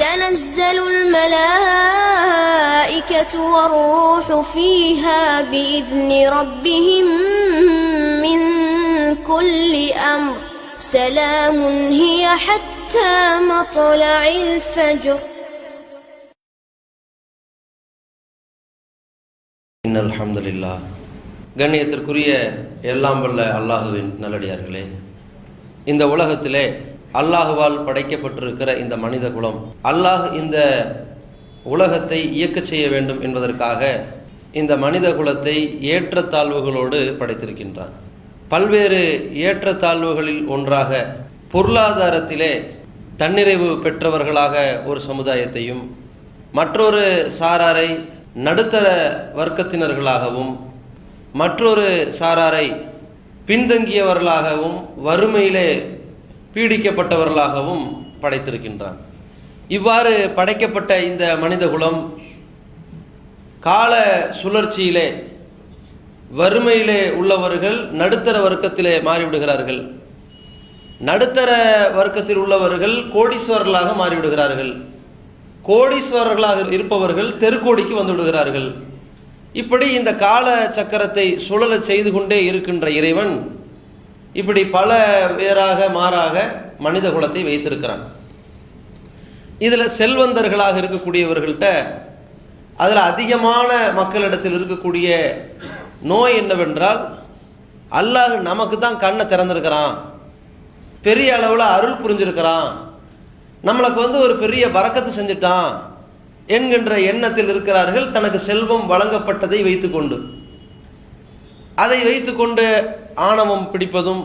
تنزل الملائكة والروح فيها بإذن ربهم من كل أمر سلام هي حتى مطلع الفجر இன் அல்ஹம்துலில்லா கண்ணியத்திற்குரிய எல்லாம் வல்ல அல்லாஹுவின் நல்லடியார்களே இந்த உலகத்திலே அல்லாஹுவால் படைக்கப்பட்டிருக்கிற இந்த மனித குலம் அல்லாஹ் இந்த உலகத்தை இயக்கச் செய்ய வேண்டும் என்பதற்காக இந்த மனித குலத்தை ஏற்றத்தாழ்வுகளோடு படைத்திருக்கின்றான். பல்வேறு ஏற்றத்தாழ்வுகளில் ஒன்றாக பொருளாதாரத்திலே தன்னிறைவு பெற்றவர்களாக ஒரு சமுதாயத்தையும் மற்றொரு சாராரை நடுத்தர வர்க்கத்தினர்களாகவும் மற்றொரு சாராரை பின்தங்கியவர்களாகவும் வறுமையிலே பீடிக்கப்பட்டவர்களாகவும் படைத்திருக்கின்றான். இவ்வாறு படைக்கப்பட்ட இந்த மனித குலம் கால சுழற்சியிலே வறுமையிலே உள்ளவர்கள் நடுத்தர வர்க்கத்திலே மாறிவிடுகிறார்கள். நடுத்தர வர்க்கத்தில் உள்ளவர்கள் கோடீஸ்வரர்களாக மாறிவிடுகிறார்கள். கோடீஸ்வரர்களாக இருப்பவர்கள் தெருக்கோடிக்கு வந்து விடுகிறார்கள். இப்படி இந்த கால சக்கரத்தை சுழல செய்து கொண்டே இருக்கின்ற இறைவன் இப்படி பல வேறாக மாறாக மனித குலத்தை வைத்திருக்கிறான். இதில் செல்வந்தர்களாக இருக்கக்கூடியவர்கள்ட்ட அதில் அதிகமான மக்களிடத்தில் இருக்கக்கூடிய நோய் என்னவென்றால் அல்லாஹ் நமக்கு தான் கண்ணை திறந்திருக்கிறான். பெரிய அளவில் அருள் புரிஞ்சிருக்கிறான். நம்மளுக்கு வந்து ஒரு பெரிய பறக்கத்தை செஞ்சுட்டான் என்கின்ற எண்ணத்தில் இருக்கிறார்கள். தனக்கு செல்வம் வழங்கப்பட்டதை வைத்துக்கொண்டு. அதை வைத்துக்கொண்டு ஆணவம் பிடிப்பதும்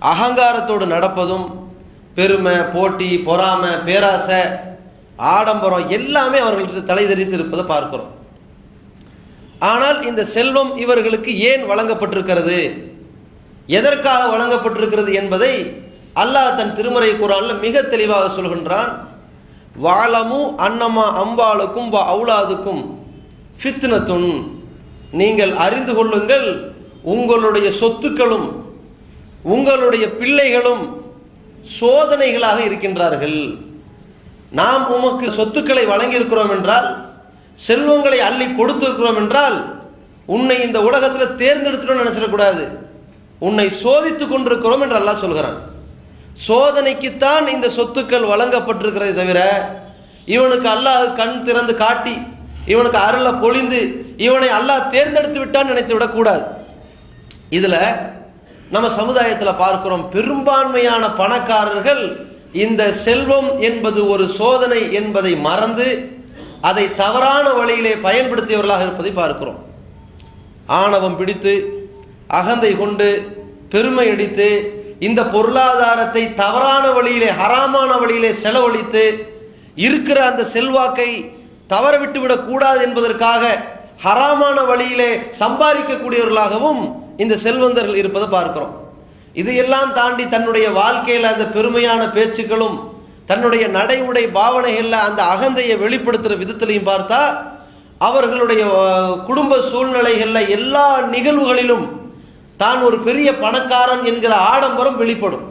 அகங்காரத்தோடு நடப்பதும் பெருமை போட்டி பொறாமை பேராசை ஆடம்பரம் எல்லாமே அவர்களுக்கு தலைதெறித்து இருப்பதை பார்க்கிறோம். ஆனால் இந்த செல்வம் இவர்களுக்கு ஏன் வழங்கப்பட்டிருக்கிறது? எதற்காக வழங்கப்பட்டிருக்கிறது என்பதை அல்லாஹ் தன் திருமறை குரானில் மிக தெளிவாக சொல்கின்றான். வாழமும் அன்னம்மா அம்பாளுக்கும் வா அவுலாதுக்கும் ஃபித்னத்துன். நீங்கள் அறிந்து கொள்ளுங்கள் உங்களுடைய சொத்துக்களும் உங்களுடைய பிள்ளைகளும் சோதனைகளாக இருக்கின்றார்கள். நாம் உமக்கு சொத்துக்களை வழங்கியிருக்கிறோம் என்றால் செல்வங்களை அள்ளி கொடுத்திருக்கிறோம் என்றால் உன்னை இந்த உலகத்தில் தேர்ந்தெடுத்துட்டோம் நினைச்சிடக்கூடாது. உன்னை சோதித்து கொண்டிருக்கிறோம் என்று அல்லாஹ் சொல்கிறான். சோதனைக்குத்தான் இந்த சொத்துக்கள் வழங்கப்பட்டிருக்கிறதை தவிர இவனுக்கு அல்லாஹ் கண் திறந்து காட்டி இவனுக்கு அருளை பொழிந்து இவனை அல்லாஹ் தேர்ந்தெடுத்து விட்டான்னு நினைத்து விடக்கூடாது இதில் நம்ம சமுதாயத்தில் பார்க்கிறோம் பெரும்பான்மையான பணக்காரர்கள் இந்த செல்வம் என்பது ஒரு சோதனை என்பதை மறந்து அதை தவறான வழியிலே பயன்படுத்தியவர்களாக இருப்பதை பார்க்கிறோம். ஆணவம் பிடித்து அகந்தை கொண்டு பெருமை அடித்து இந்த பொருளாதாரத்தை தவறான வழியிலே ஹராமான வழியிலே செலவழித்து இருக்கிற அந்த செல்வாக்கை தவறவிட்டு விடக்கூடாது என்பதற்காக ஹராமான வழியிலே சம்பாதிக்கக்கூடியவர்களாகவும் இந்த செல்வந்தர்கள் இருப்பதை பார்க்கிறோம். இதையெல்லாம் தாண்டி தன்னுடைய வாழ்க்கையில் அந்த பெருமையான பேச்சுக்களும் தன்னுடைய நடை உடை பாவனைகளில் அந்த அகந்தையை வெளிப்படுத்துகிற விதத்திலையும் பார்த்தா அவர்களுடைய குடும்ப சூழ்நிலைகளில் எல்லா நிகழ்வுகளிலும் தான் ஒரு பெரிய பணக்காரன் என்கிற ஆடம்பரம் வெளிப்படும்.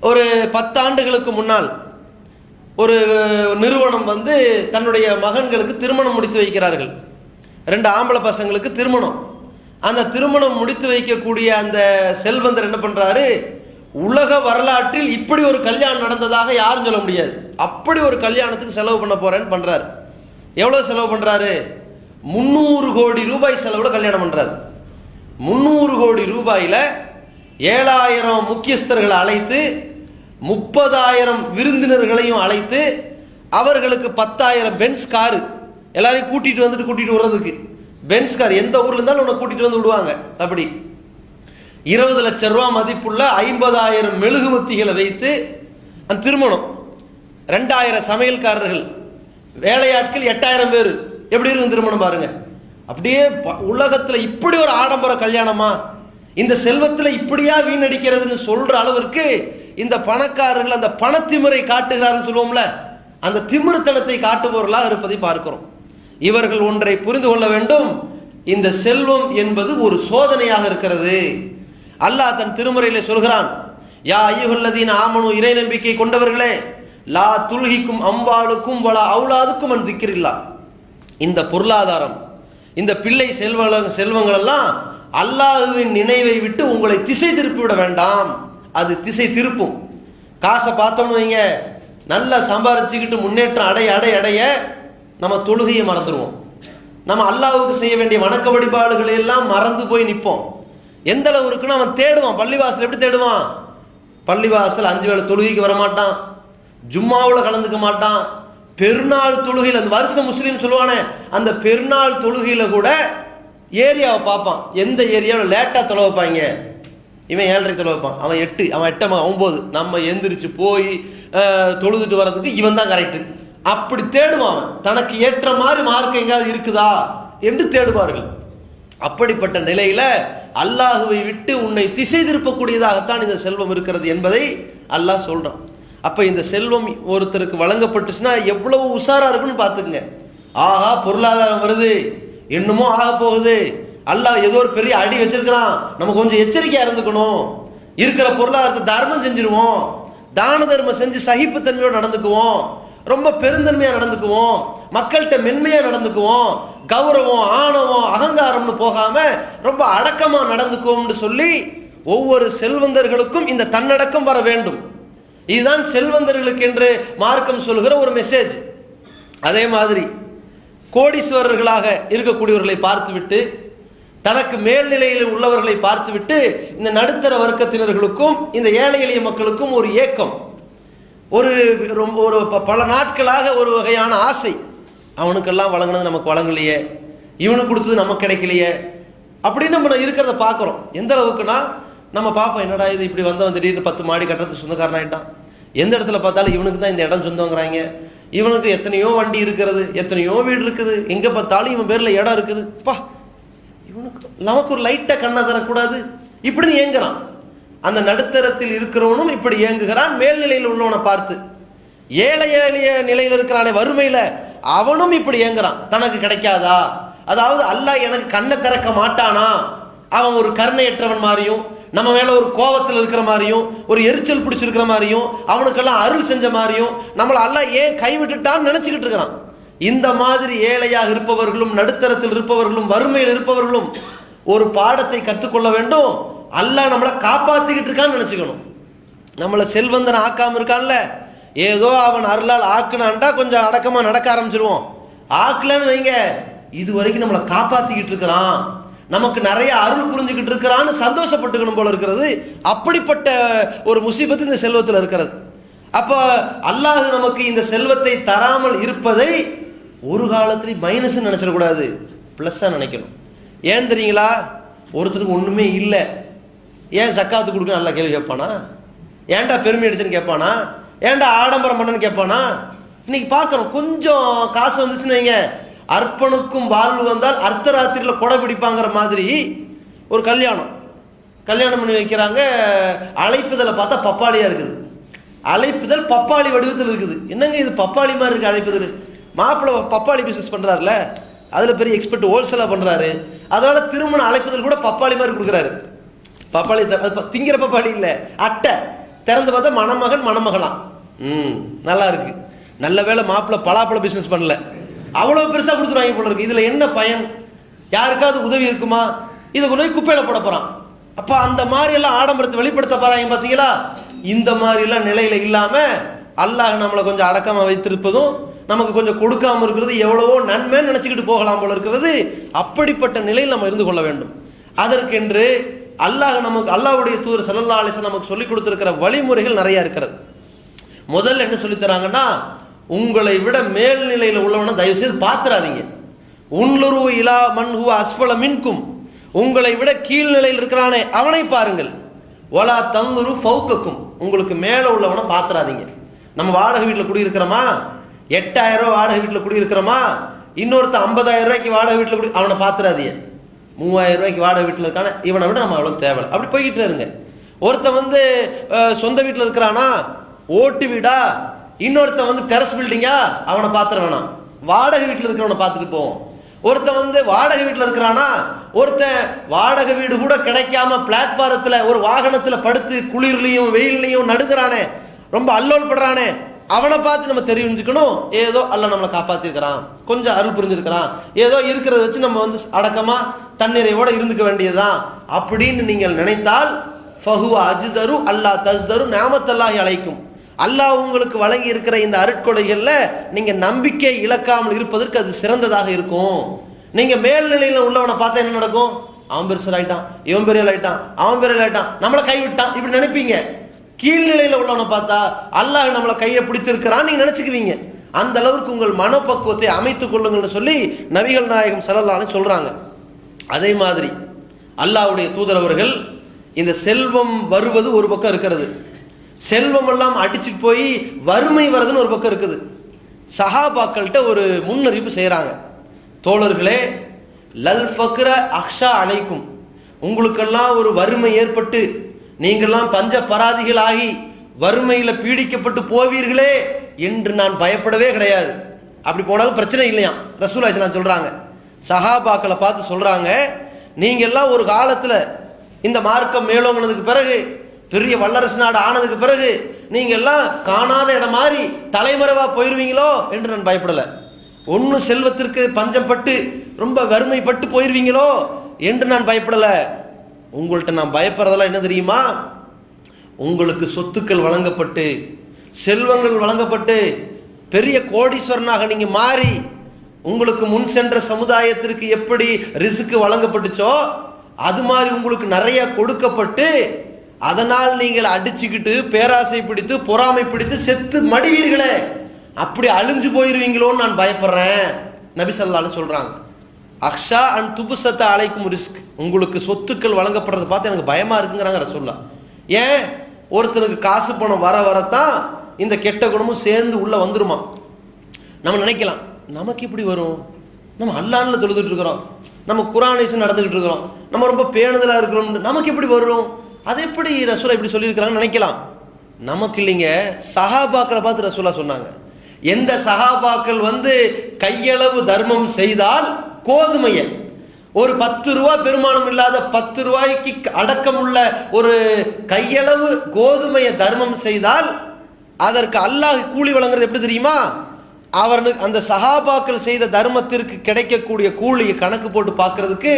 ஒரு பத்தாண்டுகளுக்கு முன்னால் ஒரு நிறுவனம் வந்து தன்னுடைய மகன்களுக்கு திருமணம் முடித்து வைக்கிறார்கள். ரெண்டு ஆம்பளை பசங்களுக்கு திருமணம். அந்த திருமணம் முடித்து வைக்கக்கூடிய அந்த செல்வந்தர் என்ன பண்ணுறாரு உலக வரலாற்றில் இப்படி ஒரு கல்யாணம் நடந்ததாக யாரும் சொல்ல முடியாது. அப்படி ஒரு கல்யாணத்துக்கு செலவு பண்ண போகிறேன்னு பண்ணுறாரு எவ்வளோ செலவு பண்ணுறாரு முந்நூறு கோடி ரூபாய் செலவில் கல்யாணம் பண்ணுறாரு முந்நூறு கோடி ரூபாயில் ஏழாயிரம் முக்கியஸ்தர்களை அழைத்து முப்பதாயிரம் விருந்தினர்களையும் அழைத்து அவர்களுக்கு பத்தாயிரம் பென்ஸ் காரு. எல்லாரையும் கூட்டிகிட்டு வந்துட்டு கூட்டிகிட்டு வர்றதுக்கு. பென்ஸ்கார் எந்த ஊர்ல இருந்தாலும் உன்னை கூட்டிட்டு வந்து விடுவாங்க. அப்படி. இருபது லட்சம் ரூபா மதிப்புள்ள ஐம்பதாயிரம் மெழுகுவத்திகளை வைத்து அந்த திருமணம். ரெண்டாயிரம் சமையல்காரர்கள். வேலையாட்கள் எட்டாயிரம் பேர். எப்படி இருக்கும் திருமணம் பாருங்க. அப்படியே ப- இப்படி ஒரு ஆடம்பர கல்யாணமா? இந்த செல்வத்தில் இப்படியா வீணடிக்கிறதுன்னு சொல்ற அளவிற்கு இந்த பணக்காரர்கள் அந்த பணத்திமுறை காட்டுகிறாருன்னு சொல்லுவோம்ல. அந்த திமிருத்தனத்தை காட்டுபவர்களாக இருப்பதை பார்க்கிறோம். இவர்கள் ஒன்றை புரிந்து கொள்ள வேண்டும். இந்த செல்வம் என்பது ஒரு சோதனையாக இருக்கிறது. அல்லாஹ் தன் திருமுறையிலே சொல்கிறான் யா ஐயுகல்லதீன் ஆமனு இறை நம்பிக்கை கொண்டவர்களே லா துல்கிக்கும் அம்பாளுக்கும் வலா அவுலாதுக்கும் அன் திக்கிரில்லா இந்த பொருளாதாரம் இந்த பிள்ளை செல்வ செல்வங்கள் எல்லாம் அல்லாஹுவின் நினைவை விட்டு உங்களை திசை திருப்பி விட வேண்டாம். அது திசை திருப்பும். காசை பார்த்தோம்னு வைங்க நல்லா சம்பாரிச்சுக்கிட்டு முன்னேற்றம் அடைய அடைய அடைய நம்ம தொழுகையை மறந்துடுவோம் நம்ம அல்லாவுக்கு செய்ய வேண்டிய வணக்க வழிபாடுகளை எல்லாம் மறந்து போய் நிற்போம் எந்த அளவு இருக்குன்னு அவன் தேடுவான். பள்ளிவாசல் எப்படி தேடுவான்? பள்ளிவாசல் அஞ்சு வேளை தொழுகைக்கு வரமாட்டான். ஜும்மாவில் கலந்துக்க மாட்டான். பெருநாள் தொழுகையில் அந்த வருஷம் முஸ்லீம் சொல்லுவானே அந்த பெருநாள் தொழுகையில் கூட ஏரியாவை பார்ப்பான். எந்த ஏரியாவில் லேட்டாக தொலைவைப்பாங்க இவன் ஏழரை தொலைவைப்பான் அவன் எட்டு அவன் எட்டமா? ஒம்பது. நம்ம எந்திரிச்சு போய் தொழுதுட்டு வர்றதுக்கு இவன் தான் கரெக்டு அப்படி தேடுவான் தனக்கு ஏற்ற மாதிரி மார்க் எங்கேயாவது இருக்குதா என்று தேடுவார்கள். அப்படிப்பட்ட நிலையில அல்லாஹுவை விட்டு உன்னை திசை திருப்பக்கூடியதாகத்தான் இந்த செல்வம் இருக்கிறது என்பதை அல்லாஹ் சொல்றான். அப்ப இந்த செல்வம் ஒருத்தருக்கு வழங்கப்பட்டுச்சுன்னா எவ்வளவு உஷாராக இருக்குன்னு பார்த்துக்குங்க. ஆஹா பொருளாதாரம் வருது. என்னமோ ஆக போகுது. அல்லாஹ் ஏதோ ஒரு பெரிய அடி வச்சிருக்கிறான். நம்ம கொஞ்சம் எச்சரிக்கையா இருந்துக்கணும். இருக்கிற பொருளாதாரத்தை தர்மம் செஞ்சிருவோம். தான தர்மம் செஞ்சு சகிப்புத்தன்மையோடு நடந்துக்குவோம். ரொம்ப பெருந்தன்மையா நடந்துக்குவோம். மக்கள்கிட்ட மென்மையா நடந்துக்குவோம். கௌரவம் ஆணவம் அகங்காரம்னு போகாம ரொம்ப அடக்கமா நடந்துக்குவோம்னு சொல்லி ஒவ்வொரு செல்வந்தர்களுக்கும் இந்த தன்னடக்கம் வர வேண்டும். இதுதான் செல்வந்தர்களுக்கு என்று மார்க்கம் சொல்லுகிற ஒரு மெசேஜ் அதே மாதிரி கோடீஸ்வரர்களாக இருக்கக்கூடியவர்களை பார்த்துவிட்டு தனக்கு மேல்நிலையில் உள்ளவர்களை பார்த்துவிட்டு இந்த நடுத்தர வர்க்கத்தினர்களுக்கும் இந்த ஏழை எளிய மக்களுக்கும் ஒரு ஏக்கம். ஒரு ரொம்ப- ஒரு ப- பல நாட்களாக ஒரு வகையான ஆசை. அவனுக்கெல்லாம் வழங்கினது நமக்கு வழங்கலையே. இவனுக்கு கொடுத்தது நமக்கு கிடைக்கலையே. அப்படின்னு நம்ம இருக்கிறத பார்க்குறோம். எந்த அளவுக்குன்னா நம்ம பார்ப்போம் என்னடா இது இப்படி வந்தவன் திடீர்னு பத்து மாடி கட்டுறதுக்கு சொந்தக்காரனாயிட்டான். எந்த இடத்துல பார்த்தாலும் இவனுக்கு தான் இந்த இடம் சொந்தங்கிறாங்க. இவனுக்கு எத்தனையோ வண்டி இருக்கிறது எத்தனையோ வீடு இருக்குது. எங்கே பார்த்தாலும் இவன் பேரில் இடம் இருக்குது. பா இவனுக்கு நமக்கு ஒரு லைட்டாக கண்ணை தரக்கூடாது. இப்படின்னு ஏங்குறான். அந்த நடுத்தரத்தில் இருக்கிறவனும் இப்படி ஏங்குகிறான் மேல்நிலையில் உள்ளவனை பார்த்து ஏழை ஏழைய நிலையில் இருக்கிறானே வறுமையில் அவனும் இப்படி ஏங்குறான் தனக்கு கிடைக்காதா? அதாவது அல்லாஹ் எனக்கு கண்ணை திறக்க மாட்டானா? அவன் ஒரு கருணையற்றவன் மாதிரியும் நம்ம மேலே ஒரு கோவத்தில் இருக்கிற மாதிரியும் ஒரு எரிச்சல் பிடிச்சிருக்கிற மாதிரியும் அவனுக்கெல்லாம் அருள் செஞ்ச மாதிரியும் நம்மளை அல்லாஹ் ஏன் கைவிட்டுட்டான்னு நினச்சிக்கிட்டு இருக்கிறான். இந்த மாதிரி ஏழையாக இருப்பவர்களும் நடுத்தரத்தில் இருப்பவர்களும் வறுமையில் இருப்பவர்களும் ஒரு பாடத்தை கற்றுக்கொள்ள வேண்டும். அல்லாஹ் நம்மளை காப்பாற்றிக்கிட்டு இருக்கான்னு நினச்சிக்கணும். நம்மளை செல்வந்தன் ஆக்காமல் இருக்கான்ல. ஏதோ அவன் அருளால் ஆக்குனான்டா கொஞ்சம் அடக்கமாக நடக்க ஆரம்பிச்சிருவோம். ஆக்கலன்னு வைங்க. இது வரைக்கும் நம்மளை காப்பாற்றிக்கிட்டு இருக்கிறான். நமக்கு நிறைய அருள் புரிஞ்சுக்கிட்டு இருக்கிறான்னு சந்தோஷப்பட்டுக்கணும் போல இருக்கிறது. அப்படிப்பட்ட ஒரு முசீபத்து இந்த செல்வத்தில் இருக்கிறது. அப்போ அல்லாஹ் நமக்கு இந்த செல்வத்தை தராமல் இருப்பதை ஒரு காலத்துலேயும் மைனஸ் நினச்சிடக்கூடாது. ப்ளஸ்ஸாக நினைக்கணும். ஏன் தெரியுங்களா? ஒருத்தருக்கு ஒன்றுமே இல்லை. ஏன் சக்காத்து கொடுக்க நல்லா கேள்வி கேட்பானா? ஏன்டா பெருமை அடிச்சுன்னு கேட்பானா? ஏன்டா ஆடம்பரம் பண்ணன்னு கேட்பானா? இன்னைக்கு பார்க்குறோம் கொஞ்சம் காசு வந்துச்சுன்னு வைங்க. அர்ப்பனுக்கும் வாழ்வு வந்தால் அர்த்தராத்திரியில் கொடை பிடிப்பாங்கிற மாதிரி ஒரு கல்யாணம். கல்யாணம் பண்ணி வைக்கிறாங்க. அழைப்புதலை பார்த்தா பப்பாளியாக இருக்குது. அழைப்புதல் பப்பாளி வடிவத்தில் இருக்குது. என்னங்க இது பப்பாளி மாதிரி இருக்குது அழைப்புதல்? மாப்பிள்ளை பப்பாளி பிஸ்னஸ் பண்ணுறாருல அதில் பெரிய எக்ஸ்பர்ட் ஹோல்சேலாக பண்ணுறாரு அதனால் திருமண அழைப்புதல் கூட பப்பாளி மாதிரி கொடுக்குறாரு. பப்பாளி திங்கிற பப்பாளி இல்லை. அட்டை. திறந்து பார்த்தா மணமகன் மணமகளாம் ம் நல்லா இருக்கு. நல்ல வேளை மாப்பிள்ளை பலாப்பழ பிஸ்னஸ் பண்ணல. அவ்வளோ பெருசாக கொடுத்துருவாங்க போல இருக்கு. இதில் என்ன பயன்? யாருக்காவது உதவி இருக்குமா? இதை கொண்டு போய் குப்பையில் போட போகிறான் அப்போ அந்த மாதிரியெல்லாம் ஆடம்பரத்தை வெளிப்படுத்த போகிறாங்க பார்த்தீங்களா இந்த மாதிரிலாம் நிலையில் இல்லாமல் அல்லாஹ் நம்மளை கொஞ்சம் அடக்கமாக வைத்திருப்பதும் நமக்கு கொஞ்சம் கொடுக்காமல் இருக்கிறது எவ்வளவோ நன்மைன்னு நினச்சிக்கிட்டு போகலாம் போல இருக்கிறது. அப்படிப்பட்ட நிலையில் நம்ம இருந்து கொள்ள வேண்டும். அதற்கென்று அல்லாஹ் நமக்கு அல்லாஹ்வுடைய தூர் ஸல்லல்லாஹு அலைஹி நமக்கு சொல்லி கொடுத்துருக்கிற வழிமுறைகள் நிறைய இருக்கிறது. முதல்ல என்ன சொல்லித்தராங்கன்னா உங்களை விட மேல்நிலையில் உள்ளவனை தயவு செய்து பார்த்துறாதீங்க உன்லுரு இலா மன்ஹு அஸ்பல மின்கும். உங்களை விட கீழ்நிலையில் இருக்கிறானே அவனை பாருங்கள். ஒலா தந்துரு ஃபவுக்கக்கும் உங்களுக்கு மேலே உள்ளவனை பார்த்துறாதீங்க நம்ம வாடகை வீட்டில் குடியிருக்கிறோமா? எட்டாயிரம் ரூபா வாடகை வீட்டில் குடியிருக்கிறோமா? இன்னொருத்த ஐம்பதாயிரம் ரூபாய்க்கு வாடகை வீட்டில் குடி அவனை பார்த்துறாதீங்க மூவாயிரம் ரூபாய்க்கு வாடகை வீட்டில் இருக்கான? இவனை விட நம்ம அவ்வளோ தேவை அப்படி போய்கிட்டே இருங்க. ஒருத்தன் வந்து சொந்த வீட்டில் இருக்கிறானா? ஓட்டு வீடா? இன்னொருத்தன் வந்து டெரஸ் பில்டிங்கா அவனை பார்த்துட வேணாம். வாடகை வீட்டில் இருக்கிறவனை பார்த்துட்டு போவோம். ஒருத்தன் வந்து வாடகை வீட்டில் இருக்கிறானா? ஒருத்தன் வாடகை வீடு கூட கிடைக்காம பிளாட்ஃபாரத்தில் ஒரு வாகனத்தில் படுத்து குளிர்லையும் வெயில்லையும் நடுக்கிறானே ரொம்ப அல்லோல் படுறானே. அவனை பார்த்து நம்ம தெரிஞ்சுக்கணும். ஏதோ அல்ல நம்மளை காப்பாற்றிருக்கிறான் கொஞ்சம் அருள் புரிஞ்சிருக்கிறான். ஏதோ இருக்கிறத வச்சு நம்ம வந்து அடக்கமாக தண்ணீரையோடு இருந்துக்க வேண்டியதுதான். அப்படின்னு நீங்கள் நினைத்தால் ஃபஹுவ அஜ்தரு அல்லாஹ் தஸ்தரு நாமத்தல்லாஹி அழைக்கும் அல்லாஹ் உங்களுக்கு வழங்கி இருக்கிற இந்த அருட்கொடைகளில் நீங்கள் நம்பிக்கை இழக்காமல் இருப்பதற்கு அது சிறந்ததாக இருக்கும். நீங்கள் மேல்நிலையில் உள்ளவனை பார்த்தா என்ன நடக்கும்? அவன் பெருசல் ஆயிட்டான் இவன் பெரியல் ஆயிட்டான் அவன் பெரிய ஆயிட்டான். நம்மளை கைவிட்டான். இப்படி நினைப்பீங்க. கீழ்நிலையில் உள்ளவனை பார்த்தா அல்லாஹ் நம்மளை கையை பிடிச்சிருக்கிறான்னு நீங்கள் நினச்சிக்குவீங்க. அந்த அளவுக்கு உங்கள் மனப்பக்குவத்தை அமைத்து கொள்ளுங்கள்னு சொல்லி நபிகள் நாயகம் ஸல்லல்லாஹு சொல்கிறாங்க அதே மாதிரி அல்லாஹ்வுடைய தூதரவர்கள் இந்த செல்வம் வருவது ஒரு பக்கம் இருக்கிறது. செல்வம் எல்லாம் அடிச்சுட்டு போய் வறுமை வருதுன்னு ஒரு பக்கம் இருக்குது. சஹாபாக்கள்கிட்ட ஒரு முன்னறிவிப்பு செய்கிறாங்க தோழர்களே லல் ஃபக்ர அக்ஷா அழைக்கும் உங்களுக்கெல்லாம் ஒரு வறுமை ஏற்பட்டு நீங்கள்லாம் பஞ்ச பராதிகள் ஆகி வறுமையில் பீடிக்கப்பட்டு போவீர்களே என்று நான் பயப்படவே கிடையாது. அப்படி போனாலும் பிரச்சனை இல்லையா ரசூல் நான் சொல்கிறாங்க சஹாபாக்களை பார்த்து சொல்கிறாங்க நீங்கள்லாம் ஒரு காலத்தில் இந்த மார்க்கம் மேலோங்கினதுக்கு பிறகு பெரிய வல்லரசு நாடு ஆனதுக்கு பிறகு நீங்கள் எல்லாம் காணாத இடம் மாதிரி தலைமறைவாக போயிடுவீங்களோ என்று நான் பயப்படலை. ஒன்று செல்வத்திற்கு பஞ்சம் பட்டு ரொம்ப வறுமைப்பட்டு போயிடுவீங்களோ என்று நான் பயப்படலை. உங்கள்கிட்ட நான் பயப்படுறதெல்லாம் என்ன தெரியுமா? உங்களுக்கு சொத்துக்கள் வழங்கப்பட்டு செல்வங்கள் வழங்கப்பட்டு பெரிய கோடீஸ்வரனாக நீங்கள் மாறி உங்களுக்கு முன் சென்ற சமுதாயத்திற்கு எப்படி ரிசுக்கு வழங்கப்பட்டுச்சோ அது மாதிரி உங்களுக்கு நிறைய கொடுக்கப்பட்டு அதனால் நீங்கள் அடிச்சுக்கிட்டு பேராசை பிடித்து பொறாமை பிடித்து செத்து மடிவீர்களே. அப்படி அழிஞ்சு போயிருவீங்களோன்னு நான் பயப்படுறேன். நபி சொல்கிறாங்க அக்ஷா அண்ட் துபுசத்தை அழைக்கும் ரிஸ்க். உங்களுக்கு சொத்துக்கள் வழங்கப்படுறத பார்த்து எனக்கு பயமாக இருக்குங்கிறாங்க ரசூல்லா ஏன்? ஒருத்தனுக்கு காசு பணம் வர வரத்தான் இந்த கெட்ட குணமும் சேர்ந்து உள்ளே வந்துருமா? நம்ம நினைக்கலாம் நமக்கு எப்படி வரும். நம்ம அல்லாண்டில் தொழுதுட்டு இருக்கிறோம். நம்ம குரானேசன் நடந்துக்கிட்டு இருக்கிறோம். நம்ம ரொம்ப பேணுதலாக இருக்கிறோம். நமக்கு எப்படி வரும். அது எப்படி ரசூலா இப்படி சொல்லியிருக்கிறாங்கன்னு நினைக்கலாம். நமக்கு இல்லைங்க. சஹாபாக்களை பார்த்து ரசூலா சொன்னாங்க. எந்த சஹாபாக்கள் வந்து கையளவு தர்மம் செய்தால் கோதுமையை. ஒரு பத்து ரூபா பெருமானம் இல்லாத பத்து ரூபாய்க்கு அடக்கம் உள்ள ஒரு கையளவு கோதுமையை தர்மம் செய்தால் அதற்கு அல்லாஹ் கூலி வழங்குறது எப்படி தெரியுமா? அவனுக்கு அந்த சகாபாக்கள் செய்த தர்மத்திற்கு கிடைக்கக்கூடிய கூலியை கணக்கு போட்டு பார்க்கறதுக்கு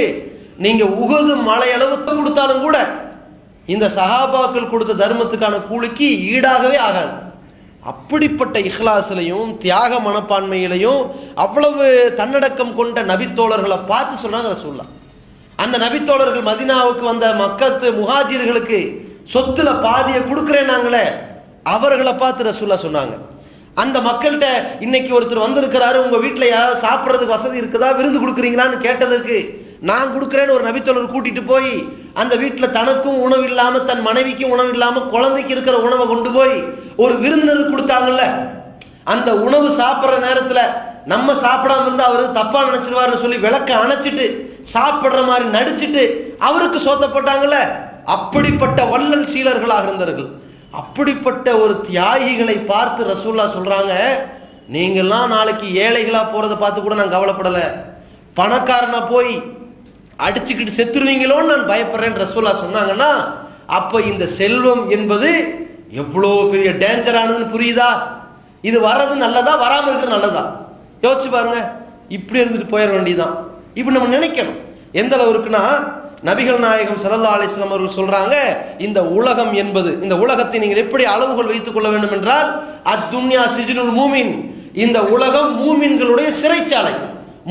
நீங்க உகது மலையளவுக்கு கொடுத்தாலும் கூட இந்த சகாபாக்கள் கொடுத்த தர்மத்துக்கான கூலிக்கு ஈடாகவே ஆகாது. அப்படிப்பட்ட இஹ்லாஸ்லையும் தியாக மனப்பான்மையிலையும் அவ்வளவு தன்னடக்கம் கொண்ட நபித்தோழர்களை பார்த்து சொன்னாங்க ரசூல்லா அந்த நபித்தோழர்கள் மதினாவுக்கு வந்த மக்கத்து முஹாஜிர்களுக்கு சொத்துல பாதியை கொடுக்குறேனாங்களே அவர்களை பார்த்து ரசூல்லா சொன்னாங்க. அந்த மக்கள்கிட்ட இன்னைக்கு ஒருத்தர் வந்திருக்கிறாரு உங்க வீட்டில் யாராவது சாப்பிட்றதுக்கு வசதி இருக்குதா? விருந்து கொடுக்குறீங்களான்னு கேட்டதற்கு நான் கொடுக்குறேன்னு ஒரு நபித்தொழர் கூட்டிட்டு போய் அந்த வீட்டில் தனக்கும் உணவு இல்லாமல் தன் மனைவிக்கும் உணவு இல்லாமல் குழந்தைக்கு இருக்கிற உணவை கொண்டு போய் ஒரு விருந்தினருக்கு கொடுத்தாங்கல்ல அந்த உணவு சாப்பிட்ற நேரத்தில் நம்ம சாப்பிடாம இருந்தா அவர் தப்பா நினச்சிருவாருன்னு சொல்லி விளக்க அணைச்சிட்டு சாப்பிடுற மாதிரி நடிச்சிட்டு அவருக்கு சோத்தப்பட்டாங்கல்ல அப்படிப்பட்ட வள்ளல் சீலர்களாக இருந்தார்கள் அப்படிப்பட்ட ஒரு தியாகிகளை பார்த்து ரசூல்லா சொல்றாங்க நீங்கள்லாம் நாளைக்கு ஏழைகளாக போகிறத பார்த்து கூட நான் கவலைப்படலை. பணக்காரனாக போய் அடிச்சுக்கிட்டு செத்துருவீங்களோன்னு நான் பயப்படுறேன்னு ரசோல்லா சொன்னாங்கன்னா அப்போ இந்த செல்வம் என்பது எவ்வளோ பெரிய டேஞ்சரானதுன்னு புரியுதா? இது வர்றது நல்லதா? வராமல் இருக்கிறது நல்லதா? யோசிச்சு பாருங்க. இப்படி இருந்துட்டு போயிட வேண்டியதுதான். இப்போ நம்ம நினைக்கணும். எந்த அளவு இருக்குன்னா நபிகள் நாயகம் சல்லா அலிஸ்லாம் அவர்கள் சொல்றாங்க இந்த உலகம் என்பது இந்த உலகத்தை நீங்கள் எப்படி அளவுகள் வைத்துக் கொள்ள வேண்டும் என்றால் அத்துன்யா சிஜினுல் மூமின். இந்த உலகம் மூமின்களுடைய சிறைச்சாலை.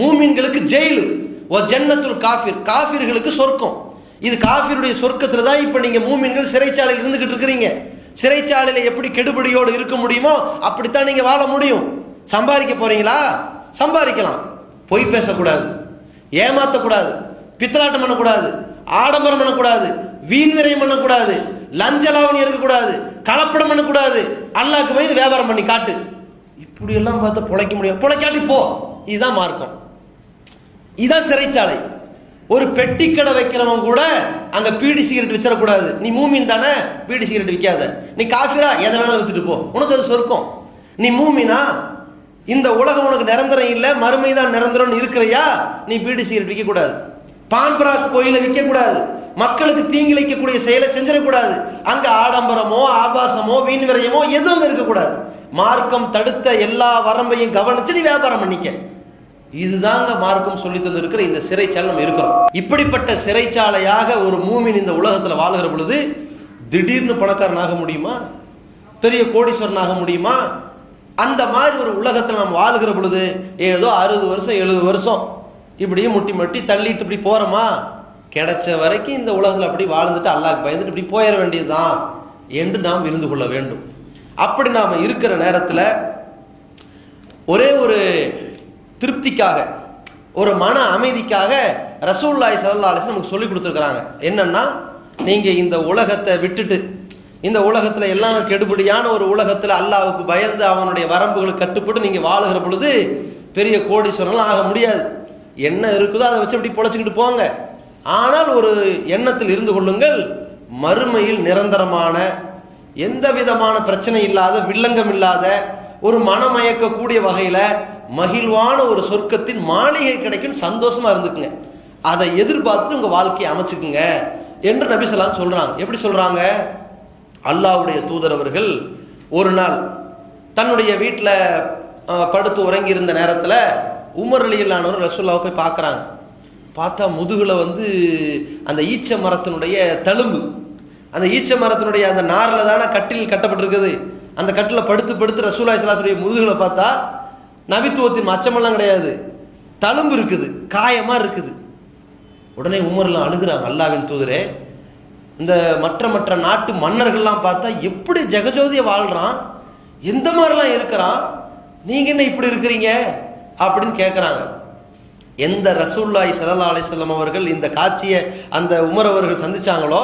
மூமின்களுக்கு ஜெயிலு. ஓ ஜன்னத்துல் காஃபிர். காஃபிர்களுக்கு சொர்க்கம். இது காஃபிருடைய சொர்க்கத்தில் தான் இப்போ நீங்கள் மூமின்கள் சிறைச்சாலையில் இருந்துக்கிட்டு இருக்கிறீங்க. சிறைச்சாலையில் எப்படி கெடுபடியோடு இருக்க முடியுமோ அப்படித்தான் நீங்கள் வாழ முடியும். சம்பாதிக்க போகிறீங்களா சம்பாதிக்கலாம். பொய் பேசக்கூடாது. ஏமாற்றக்கூடாது பித்தலாட்டம் பண்ணக்கூடாது. ஆடம்பரம் பண்ணக்கூடாது. வீண் விரயம் பண்ணக்கூடாது. லஞ்ச லாவணி இருக்கக்கூடாது. கலப்படம் பண்ணக்கூடாது. அல்லாக்கு போய் வியாபாரம் பண்ணி காட்டு. இப்படியெல்லாம் பார்த்து பார்த்தா முடியும். பிழைக்காட்டி போ. இதுதான் மார்க்கம். இதான் சிறைச்சாலை. ஒரு பெட்டி கடை வைக்கிறவன் கூட அங்க பீடி சிகரெட் வித்துறக்கூடாது நீ மூமின் தானே பீடி சிகரெட் விற்காத நீ காஃபிரா எதை வேணாலும் வித்துட்டு போ. உனக்கு அது சொர்க்கம். நீ மூமினா இந்த உலகம் உனக்கு நிரந்தரம் இல்லை மறுமை தான் நிரந்தரம்னு இருக்கிறையா? நீ பீடி சிகரெட் விற்கக்கூடாது பான்பராக்கு கோயில விற்கக்கூடாது மக்களுக்கு தீங்கிழைக்கக்கூடிய செயலை செஞ்சிடக்கூடாது. அங்க ஆடம்பரமோ ஆபாசமோ வீண் விரயமோ எதுவும் இருக்கக்கூடாது. மார்க்கம் தடுத்த எல்லா வரம்பையும் கவனிச்சு நீ வியாபாரம் பண்ணிக்க. இதுதாங்க மார்க்கம் சொல்லி தந்திருக்கிற இந்த சிறைச்சாலை நம்ம இருக்கிறோம். இப்படிப்பட்ட சிறைச்சாலையாக ஒரு மூமின் இந்த உலகத்தில் வாழுகிற பொழுது திடீர்னு பணக்காரன் ஆக முடியுமா? பெரிய கோடீஸ்வரன் ஆக முடியுமா? அந்த மாதிரி ஒரு உலகத்தில் நம்ம வாழுகிற பொழுது ஏதோ அறுபது வருஷம் எழுபது வருஷம் இப்படியே முட்டி முட்டி தள்ளிட்டு இப்படி போகிறோமா கிடைச்ச வரைக்கும் இந்த உலகத்தில் அப்படி வாழ்ந்துட்டு அல்லாஹ் பயந்துட்டு இப்படி போயிட வேண்டியதுதான் என்று நாம் இருந்து கொள்ள வேண்டும். அப்படி நாம் இருக்கிற நேரத்தில் ஒரே ஒரு திருப்திக்காக ஒரு மன அமைதிக்காக ரசூல்லாய் சல்லா அலிஸ் நமக்கு சொல்லி கொடுத்துருக்குறாங்க. என்னன்னா நீங்கள் இந்த உலகத்தை விட்டுட்டு இந்த உலகத்தில் எல்லாம் கெடுபடியான ஒரு உலகத்தில் அல்லாவுக்கு பயந்து அவனுடைய வரம்புகளுக்கு கட்டுப்பட்டு நீங்கள் வாழுகிற பொழுது பெரிய கோடீஸ்வரன்லாம் ஆக முடியாது. என்ன இருக்குதோ அதை வச்சு அப்படி பொழைச்சிக்கிட்டு போங்க. ஆனால் ஒரு எண்ணத்தில் இருந்து கொள்ளுங்கள் மறுமையில் நிரந்தரமான எந்த விதமான பிரச்சனை இல்லாத வில்லங்கம் இல்லாத ஒரு மனமயக்கக்கூடிய வகையில் மகிழ்வான ஒரு சொர்க்கத்தின் மாளிகை கிடைக்கும் சந்தோஷமா இருந்துக்குங்க. அதை எதிர்பார்த்துட்டு உங்க வாழ்க்கையை அமைச்சுக்குங்க என்று நபி சொல்கிறாங்க சொல்றாங்க. எப்படி சொல்றாங்க? அல்லாஹ்வுடைய தூதர் அவர்கள் ஒரு நாள் தன்னுடைய வீட்டில் படுத்து உறங்கி இருந்த நேரத்தில் உமர் அலியில்லானவர் ரசுல்லாவை போய் பார்க்குறாங்க. பார்த்தா முதுகில் வந்து அந்த ஈச்ச மரத்தினுடைய தழும்பு. அந்த ஈச்ச மரத்தினுடைய அந்த நாரில் தானே கட்டில் கட்டப்பட்டிருக்குது. அந்த கட்டில் படுத்து படுத்து ரசூல்லா இஸ்லாசுடைய முதுகில் பார்த்தா நபித்துவத்தின் அச்சமெல்லாம் கிடையாது. தழும்பு இருக்குது காயமா இருக்குது. உடனே உமர்லாம் அழுகிறாங்க அல்லாவின் தூதரே. இந்த மற்ற மற்ற நாட்டு மன்னர்கள்லாம் பார்த்தா எப்படி ஜெகஜோதியை வாழ்கிறான் எந்த மாதிரிலாம் இருக்கிறான்? நீங்க என்ன இப்படி இருக்கிறீங்க? அப்படின்னு கேட்குறாங்க எந்த ரசூல்லாய் சல்லா அலிஸ்லாம் அவர்கள் இந்த காட்சியை அந்த உமர் அவர்கள் சந்திச்சாங்களோ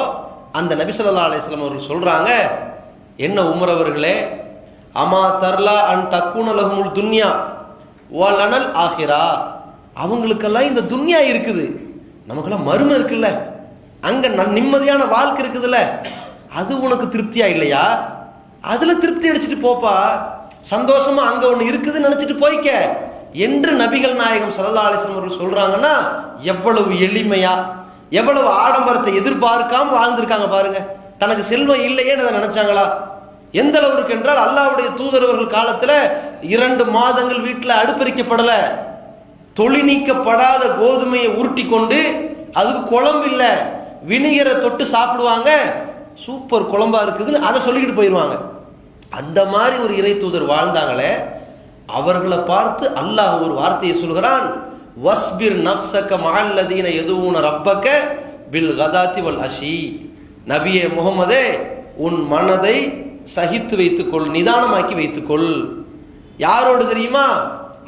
அந்த நபி சல்லா அலிஸ்லாம் அவர்கள் சொல்றாங்க என்ன உமர் அவர்களே அமா தர்லா அன் தக்குன லஹுமுல் துன்யா வலனல் ஆஹிரா அவங்களுக்கெல்லாம் இந்த துன்யா இருக்குது. நமக்கெல்லாம் மருமை இருக்குல்ல. அங்கே ந- நிம்மதியான வாழ்க்கை இருக்குதுல்ல. அது உனக்கு திருப்தியா இல்லையா? அதில் திருப்தி அடிச்சுட்டு போப்பா. சந்தோஷமா அங்கே ஒன்று இருக்குதுன்னு நினச்சிட்டு போய்க்க. என்று நபிகள் நாயகம் ஸல்லல்லாஹு அலைஹி அவர்கள் சொல்கிறாங்கன்னா எவ்வளவு எளிமையா எவ்வளவு ஆடம்பரத்தை எதிர்பார்க்காம வாழ்ந்திருக்காங்க பாருங்க. தனக்கு செல்வம் இல்லையேன்னு அதை நினைச்சாங்களா? எந்த அளவுக்கு என்றால் அல்லாவுடைய தூதரவர்கள் காலத்தில் இரண்டு மாதங்கள் வீட்டில் அடுப்பறிக்கப்படலை. தொழி நீக்கப்படாத கோதுமையை உருட்டி கொண்டு அதுக்கு குழம்பு இல்லை. வினிகரை தொட்டு சாப்பிடுவாங்க. சூப்பர் குழம்பா இருக்குதுன்னு அதை சொல்லிக்கிட்டு போயிடுவாங்க அந்த மாதிரி ஒரு இறை தூதர் வாழ்ந்தாங்களே அவர்களை பார்த்து அல்லாஹ் ஒரு வார்த்தையை சொல்கிறான் வஸ்பிர் நப்சக்க மகல்லதீன எதுவும் ரப்பக்க பில் கதாத்தி வல் அஷி. நபியே முகமதே உன் மனதை சகித்து வைத்துக்கொள் நிதானமாக்கி வைத்துக்கொள். யாரோடு தெரியுமா?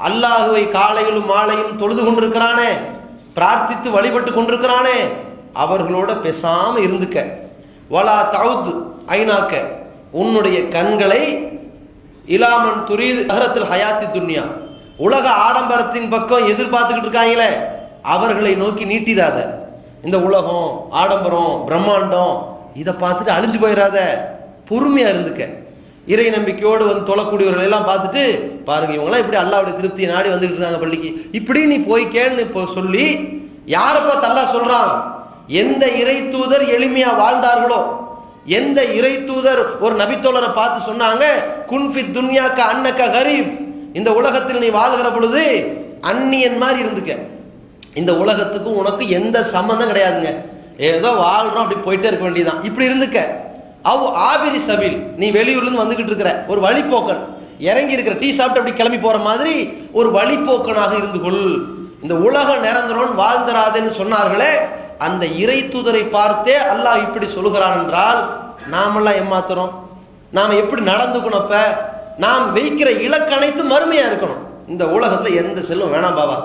அல்லாஹுவை காலையிலும் மாலையும் தொழுது கொண்டிருக்கிறானே பிரார்த்தித்து வழிபட்டு கொண்டிருக்கிறானே அவர்களோட பேசாமல் இருந்துக்க. வலா தவுத் ஐநாக்க உன்னுடைய கண்களை இலாமன் துரீது அகரத்தில் ஹயாத்தி துன்யா. உலக ஆடம்பரத்தின் பக்கம் எதிர்பார்த்துக்கிட்டு இருக்காங்களே அவர்களை நோக்கி நீட்டிடாத. இந்த உலகம் ஆடம்பரம் பிரம்மாண்டம் இதை பார்த்துட்டு அழிஞ்சு போயிடாத பொறுமையா இருந்துக்க. இறை நம்பிக்கையோடு வந்து தொழக்கூடியவர்கள் எல்லாம் பார்த்துட்டு பாருங்க இவங்கெல்லாம் இப்படி அல்லாவுடைய திருப்தியை நாடி வந்துட்டு இருக்காங்க பள்ளிக்கு. இப்படி நீ போய்க்கேன்னு இப்போ சொல்லி யாரப்பா தல்லா சொல்கிறான் சொல்றான்? எந்த இறை தூதர் எளிமையா வாழ்ந்தார்களோ? எந்த இறை தூதர் ஒரு நபித்தோழரை பார்த்து சொன்னாங்க குன்ஃபி துன்யாக்க அன்னக்க கரீப். இந்த உலகத்தில் நீ வாழ்கிற பொழுது அந்நியன் மாதிரி இருந்துக்க. இந்த உலகத்துக்கும் உனக்கு எந்த சம்மந்தம் கிடையாதுங்க. ஏதோ வாழ்றோம் அப்படி போயிட்டே இருக்க வேண்டியதுதான். இப்படி இருந்துக்க. அவ் ஆபிரி சபில் நீ வெளியூர்லேருந்து வந்துக்கிட்டு வந்துகிட்டு இருக்கிற ஒரு வழிப்போக்கன். இறங்கி இருக்கிற டீ சாப்பிட்டு அப்படி கிளம்பி போகிற மாதிரி ஒரு வழிப்போக்கனாக இருந்து கொள். இந்த உலகம் நிரந்தரம் வாழ்ந்தராதேன்னு சொன்னார்களே அந்த இறை தூதரை பார்த்தே அல்லாஹ் இப்படி சொல்லுகிறான் என்றால் நாமெல்லாம் ஏமாத்துறோம். நாம் எப்படி நடந்துக்கணும் அப்ப? நாம் வைக்கிற இலக்கு அனைத்தும் மறுமையாக இருக்கணும். இந்த உலகத்தில் எந்த செல்வம் வேணாம் பாபா.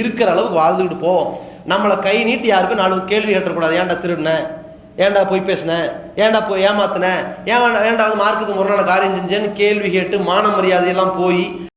இருக்கிற அளவுக்கு வாழ்ந்துக்கிட்டு போவோம் நம்மளை கை நீட்டி யாருக்கும் நாலு கேள்வி கேட்டக்கூடாது ஏன்டா திருடின? ஏன்டா போய் பேசினேன் ஏன்டா போய் ஏமாத்தினேன் ஏன் ஏன்டா மார்க்கத்து முரணான காரியம் செஞ்சேன்னு கேள்வி கேட்டு மான மரியாதையெல்லாம் போய்